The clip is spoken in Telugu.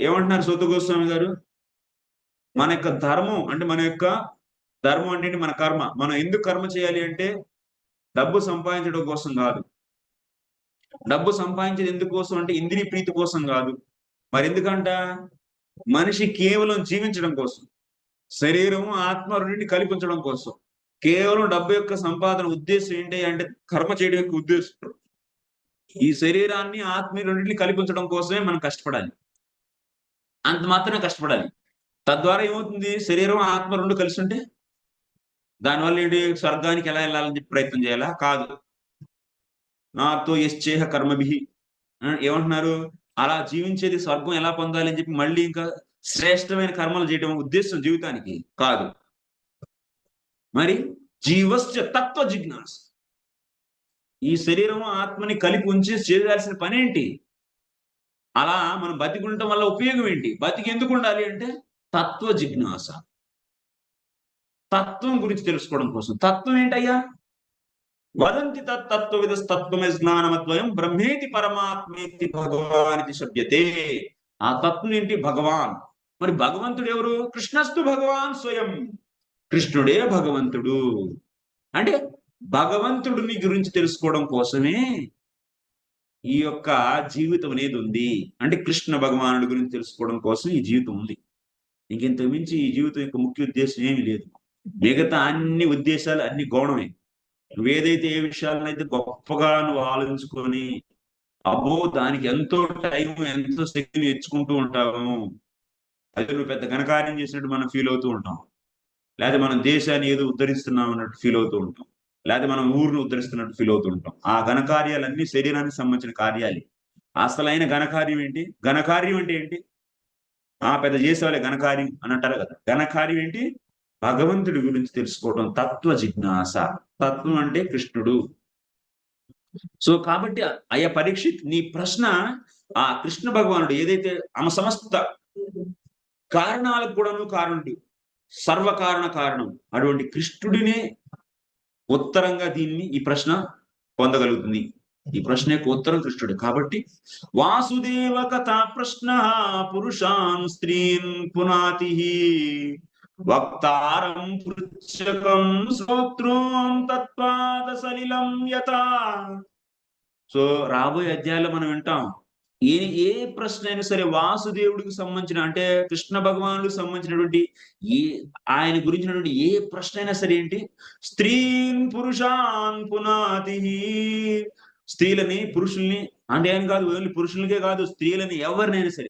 ఏమంటున్నారు సొత్తు గోస్వామి గారు? మన యొక్క ధర్మం అంటే మన యొక్క ధర్మం అంటే మన కర్మ. మనం ఎందుకు కర్మ చేయాలి అంటే డబ్బు సంపాదించడం కోసం కాదు. డబ్బు సంపాదించేది ఎందుకు కోసం అంటే ఇంద్రియ ప్రీతి కోసం కాదు. మరి ఎందుకంట? మనిషి కేవలం జీవించడం కోసం. శరీరము ఆత్మ రెండింటి కల్పించడం కోసం. కేవలం డబ్బు యొక్క సంపాదన ఉద్దేశం ఏంటి అంటే కర్మ చేయడం యొక్క ఉద్దేశం. ఈ శరీరాన్ని ఆత్మ రెండింటిని కల్పించడం కోసమే మనం కష్టపడాలి. అంత మాత్రమే కష్టపడాలి. తద్వారా ఏమవుతుంది? శరీరం ఆత్మ రెండు కలిసి ఉంటే దానివల్ల ఏంటి? స్వర్గానికి ఎలా వెళ్ళాలని చెప్పి ప్రయత్నం చేయాలా? కాదు. నాతో యశ్చేహ కర్మభి. ఏమంటున్నారు? అలా జీవించేది స్వర్గం ఎలా పొందాలి అని చెప్పి మళ్ళీ ఇంకా శ్రేష్టమైన కర్మలు చేయడం ఉద్దేశం జీవితానికి కాదు. మరి జీవస్య తత్వ జిజ్ఞాస ఈ శరీరం ఆత్మని కలిపి ఉంచి చేయాల్సిన పనేంటి? అలా మనం బతికుండటం వల్ల ఉపయోగం ఏంటి? బతికి ఎందుకు ఉండాలి అంటే తత్వ జిజ్ఞాస. తత్వం గురించి తెలుసుకోవడం కోసం. తత్వం ఏంటయ్యా? వదంతి తత్వవిధ తత్వమే జ్ఞానమద్వయం బ్రహ్మేతి పరమాత్మేతి భగవానికి శబ్దతే ఆ తత్వం ఏంటి? భగవాన్. మరి భగవంతుడు ఎవరు? కృష్ణస్తు భగవాన్ స్వయం. కృష్ణుడే భగవంతుడు. అంటే భగవంతుడిని గురించి తెలుసుకోవడం కోసమే ఈ యొక్క జీవితం అనేది ఉంది. అంటే కృష్ణ భగవానుడి గురించి తెలుసుకోవడం కోసం ఈ జీవితం ఉంది. ఇంకెంతకు మించి ఈ జీవితం యొక్క ముఖ్య ఉద్దేశం ఏమీ లేదు. మిగతా అన్ని ఉద్దేశాలు అన్ని గౌణమే. నువ్వేదైతే ఏ విషయాలనైతే గొప్పగా నువ్వు ఆలోచించుకొని అబ్బో దానికి ఎంతో టైం ఎంతో శక్తిని తెచ్చుకుంటూ ఉంటాము అదే నువ్వు పెద్ద ఘనకార్యం చేసినట్టు మనం ఫీల్ అవుతూ ఉంటాం. లేదా మనం దేశాన్ని ఏదో ఉద్ధరిస్తున్నాం అన్నట్టు ఫీల్ అవుతూ ఉంటాం. లేకపోతే మనం ఊరిని ఉద్ధరిస్తున్నట్టు ఫీల్ అవుతుంటాం. ఆ ఘనకార్యాలన్నీ శరీరానికి సంబంధించిన కార్యాలే. అసలైన ఘనకార్యం ఏంటి? ఘనకార్యం అంటే ఏంటి? ఆ పెద్ద చేసేవాళ్ళే ఘనకార్యం అని అంటారు కదా. ఘనకార్యం ఏంటి? భగవంతుడి గురించి తెలుసుకోవడం తత్వ జిజ్ఞాస. తత్వం అంటే కృష్ణుడు. సో కాబట్టి అయ్యా పరీక్షిత్ నీ ప్రశ్న ఆ కృష్ణ భగవానుడు ఏదైతే ఆమె సమస్త కారణాలకు కూడాను కారణుడు సర్వకారణ కారణం అటువంటి కృష్ణుడినే ఉత్తరంగా దీన్ని ఈ ప్రశ్న పొందగలుగుతుంది. ఈ ప్రశ్న యొక్క ఉత్తరం కృష్ణుడు కాబట్టి వాసుదేవ కథా ప్రశ్న పురుషాన్ స్త్రీన్ పునాతి వక్తారం పృచ్చకం శ్రోత్రం తత్వాద సలిలం యత సో రాబోయే అధ్యాయంలో మనం వింటాం ఏ ఏ ప్రశ్న అయినా సరే వాసుదేవుడికి సంబంధించిన అంటే కృష్ణ భగవానుడికి సంబంధించినటువంటి ఏ ఆయన గురించినటువంటి ఏ ప్రశ్న అయినా సరే ఏంటి? స్త్రీన్ పురుషాన్ పునాతి స్త్రీలని పురుషుల్ని అంటే ఏం కాదు ఓన్లీ పురుషులకే కాదు స్త్రీలని ఎవరినైనా సరే